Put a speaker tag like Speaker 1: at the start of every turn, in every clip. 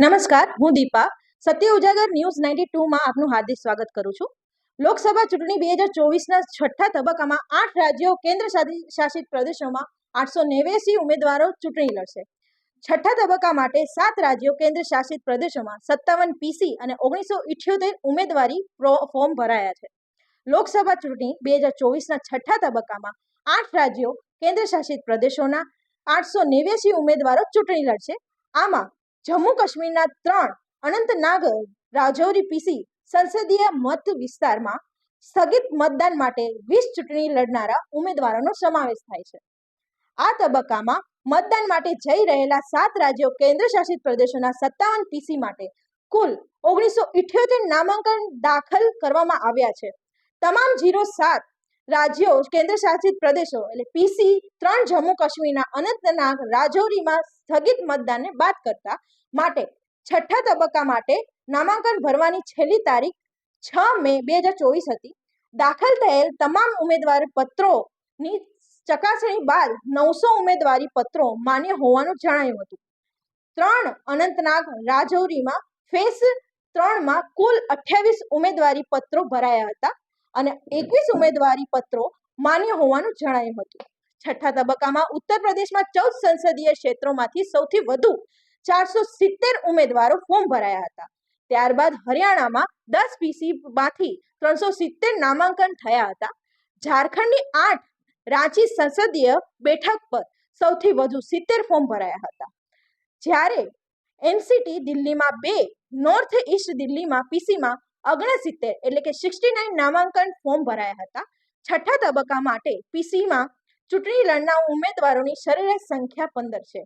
Speaker 1: નમસ્કાર, હું દીપા. સત્ય Ujagar news ninety ટુમાં આપનું હાર્દિક સ્વાગત કરું છું. લોકસભા ચૂંટણી બે હજાર ચોવીસના છઠ્ઠા તબક્કામાં આઠ રાજ્યો કેન્દ્ર શાસિત- પ્રદેશોમાં આઠસો નેવ્યાસી ઉમેદવારો ચૂંટણી લડશે. છઠ્ઠા તબક્કા માટે સાત રાજ્યો કેન્દ્ર શાસિત પ્રદેશોમાં સત્તાવન પીસી અને ઓગણીસો ઇઠ્યોતેર ઉમેદવારી ફોર્મ ભરાયા છે. લોકસભા ચૂંટણી બે હજાર ચોવીસના છઠ્ઠા તબક્કામાં આઠ રાજ્યો કેન્દ્ર શાસિત પ્રદેશોના આઠસો નેવ્યાસી ઉમેદવારો ચૂંટણી લડશે. આમાં જમ્મુ કાશ્મીરના ત્રણ અનંતનાગ રાજૌરી પીસી સંસદીય મત વિસ્તારમાં સ્થગિત મતદાન માટે વીસ ચૂંટણી લડનારા ઉમેદવારોનો સમાવેશ થાય છે. આ તબક્કામાં મતદાન માટે જઈ રહેલા સાત રાજ્યો કેન્દ્ર શાસિત પ્રદેશોના સત્તાવન પીસી માટે કુલ ઓગણીસો ઇઠ્યોતેર નામાંકન દાખલ કરવામાં આવ્યા છે. તમામ જીરો સાત રાજ્યો કેન્દ્ર શાસિત પ્રદેશો એટલે પીસી ત્રણ જમ્મુ કાશ્મીરના અનંતનાગ રાજૌરીમાં સ્થગિત મતદાનને બાદ કરતા માટે છઠ્ઠા તબક્કા માટે નામાંકન ભરવાની છેલ્લી તારીખ છ મે બે હજાર ચોવીસ હતી. દાખલ થયેલ તમામ ઉમેદવારી પત્રોની ચકાસણી બાદ નવસો ઉમેદવારી પત્રો માન્ય હોવાનું જણાયું હતું. ત્રણ અનંતનાગ રાજૌરીમાં ફેસ ત્રણમાં કુલ અઠ્યાવીસ ઉમેદવારી પત્રો ભરાયા હતા. અને એકવીસ ઉમેદવારી પત્રો માન્ય હોવાનું જણાયું હતું. છઠ્ઠા તબક્કામાં ઉત્તર પ્રદેશમાં ચૌદ સંસદીય ક્ષેત્રોમાંથી સૌથી વધુ ચારસો સિત્તેર ઉમેદવારો ફોર્મ ભરાયા હતા. ત્યારબાદ હરિયાણામાં દસ પીસી માંથી ત્રણસો સિત્તેર નામાંકન થયા હતા. ઝારખંડની આઠ રાંચી સંસદીય બેઠક પર સૌથી વધુ સિત્તેર ફોર્મ ભરાયા હતા. જ્યારે એનસીટી દિલ્હીમાં બે નોર્થ ઈસ્ટ દિલ્હીમાં પીસીમાં ઓગણસિત્તેર એટલે કે સિક્સટી નાઇન નામાંકન ફોર્મ ભરાયા હતા. છઠ્ઠા તબક્કા માટે પીસીમાં ચૂંટણી લડનાર ઉમેદવારોની સરેરાશ સંખ્યા પંદર છે.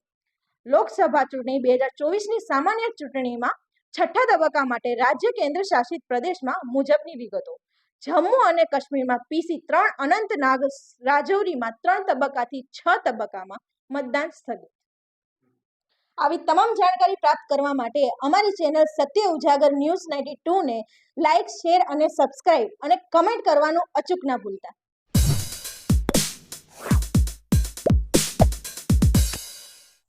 Speaker 1: લોકસભા ચૂંટણી બે હજાર ચોવીસની સામાન્ય ચૂંટણીમાં છઠ્ઠા તબક્કા માટે રાજ્ય કેન્દ્ર શાસિત પ્રદેશમાં મુજબની વિગતો. જમ્મુ અને કાશ્મીરમાં પીસી ત્રણ અનંતનાગ રાજૌરીમાં ત્રણ તબક્કાથી છ તબક્કામાં મતદાન સ્થગિત. આવી તમામ જાણકારી પ્રાપ્ત કરવા માટે અમારી channel Satya Ujagar news ninety ટુને like, share અને સબસ્ક્રાઇબ અને કમેન્ટ કરવાનું અચૂક ના ભૂલતા.